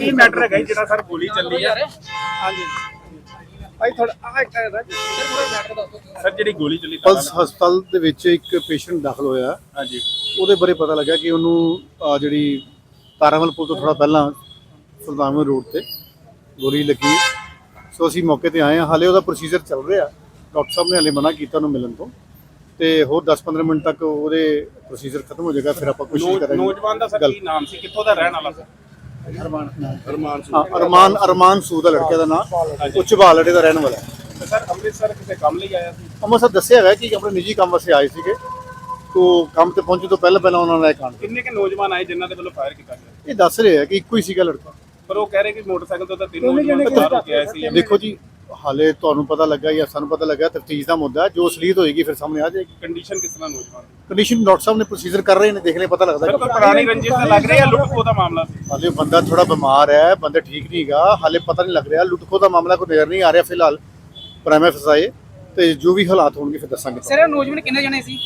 ਕੀ matter ਹੈਗਾ ਜੀ ਜਿਹੜਾ ਸਰ ਗੋਲੀ ਚੱਲੀ ਆ। ਹਾਂਜੀ। ਭਾਈ ਥੋੜਾ ਆ ਇੱਕ ਸਰ ਜਿਹੜੀ ਗੋਲੀ ਚੱਲੀ ਪਲਸ ਹਸਪਤਾਲ ਦੇ ਵਿੱਚ ਇੱਕ ਪੇਸ਼ੈਂਟ ਦਾਖਲ ਹੋਇਆ। ਹਾਂਜੀ। ਉਹਦੇ ਬਾਰੇ ਪਤਾ ਲੱਗਾ ਕਿ ਉਹਨੂੰ ਆਹ ਜਿਹੜੀ ਤਾਰਾਮਲ ਪੁਲ ਤੋਂ ਥੋੜਾ ਪਹਿਲਾਂ ਸੁਲਤਾਨਪੁਰ ਰੋਡ ਤੇ ਗੋਲੀ ਲੱਗੀ। ਸੋ ਅਸੀਂ ਮੌਕੇ ਤੇ ਆਏ ਹਾਂ। ਹਾਲੇ ਉਹਦਾ ਪ੍ਰੋਸੀਜਰ ਚੱਲ ਰਿਹਾ। ਡਾਕਟਰ ਸਾਹਿਬ ਨੇ ਹਾਲੇ ਮਨਾ ਕੀਤਾ ਉਹਨੂੰ ਮਿਲਣ ਤੋਂ। ਤੇ ਹੋਰ 10-15 ਮਿੰਟ ਤੱਕ ਉਹਦੇ ਪ੍ਰੋਸੀਜਰ ਖਤਮ ਹੋ ਜਾਏਗਾ ਫਿਰ ਆਪਾਂ ਕੋਸ਼ਿਸ਼ ਨੌ- ਕਰਾਂਗੇ। ਨੌਜਵਾਨ ਦਾ ਸਰ ਗੱਲ- ਕੀ ਨਾਮ ਸੀ? ਕਿੱਥੋਂ ਦਾ ਰਹਿਣ ਵਾਲਾ ਸੀ? ਹਾਂ ਅਰਮਾਨ ਅਰਮਾਨ ਸੂਦ ਦਾ ਲੜਕੇ ਦਾ ਨਾਮ ਉੱਚ ਬਾਲੜੇ ਦਾ ਰਹਿਣ ਵਾਲਾ। ਹੈ ਸਰ ਅੰਮ੍ਰਿਤਸਰ ਕਿਸੇ ਕੰਮ ਲਈ ਆਇਆ ਸੀ? ਅੰਮ੍ਰਿਤਸਰ ਦੱਸਿਆ ਹੈਗਾ ਕਿ ਆਪਣੇ ਨਿੱਜੀ ਕੰਮ ਵਾਸਤੇ ਆਏ ਸੀਗੇ। ਤੋਂ ਕੰਮ ਤੇ ਪਹੁੰਚਣ ਤੋਂ ਪਹਿਲਾਂ ਪਹਿਲਾਂ ਉਹਨਾਂ ਨੇ ਇਹ ਕਾਂਡ ਕਿੰਨੇ ਕੇ ਨੌਜਵਾਨ ਆਏ ਜਿਨ੍ਹਾਂ ਦੇ ਵੱਲੋਂ ਫਾਇਰ ਕੀਤਾ ਗਿਆ? ਇਹ ਦੱਸ ਰਹੇ ਕਿ ਇੱਕੋ ਹੀ ਸੀਗਾ ਲੜਕਾ। ਪਰ ਉਹ ਕਹਿ ਰਹੇ ਕਿ ਮੋਟਰਸਾਈਕਲ ਤੋਂ ਤਾਂ ਤਿੰਨ ਨੌਜਵਾਨ ਸਵਾਰ ਹੋ ਆਏ ਸੀ। ਦੇਖੋ ਜੀ ਹਾਲੇ ਤੁਹਾਨੂੰ ਪਤਾ ਲੱਗਾ ਜਾਂ ਸਾਨੂੰ ਪਤਾ ਲੱਗਾ ਤਫਤੀਸ਼ ਦਾ ਮੁੱਦਾ ਹੈ। ਜੋ ਅਸਲੀਅਤ ਹੋਏਗੀ ਫਿਰ ਸਾਹਮਣੇ ਆ ਜਾਏਗੀ। ਕੰਡੀਸ਼ਨ ਕਿਸ ਤਰ੍ਹਾਂ ਨੌਜਵਾਨ? ਕੰਡੀਸ਼ਨ ਡਾਕਟਰ ਸਾਹਿਬ ਨੇ ਪ੍ਰੋਸੀਜਰ ਕਰ ਰਹੇ ਨੇ ਦੇਖਲੇ ਪਤਾ ਲੱਗਦਾ ਕੋਈ ਪੁਰਾਣੀ ਰੰਜਿਸ਼ ਤਾਂ ਲੱਗ ਰਹੀ ਹੈ ਲੁੱਟ ਖੋਹ ਦਾ ਮਾਮਲਾ। ਸੀ ਹਾਲੇ ਬੰਦਾ ਥੋੜਾ ਬਿਮਾਰ ਹੈ ਬੰਦਾ ਠੀਕ ਨਹੀਂਗਾ ਹਾਲੇ ਪਤਾ ਨਹੀਂ ਲੱਗ ਰਿਹਾ ਲੁੱਟਖੋ ਦਾ ਮਾਮਲਾ ਕੋਈ ਨਜ਼ਰ ਨਹੀਂ ਆ ਰਿਹਾ ਫਿਲਹਾਲ ਪ੍ਰਾਈਮ ਫਸਾਏ ਤੇ ਜੋ ਵੀ ਹਾਲਾਤ ਹੋਣਗੇ ਫਿਰ ਦੱਸਾਂਗੇ ਸਰ ਇਹ ਨੌਜਵਾਨ ਕਿੰਨੇ ਜਣੇ ਸੀ?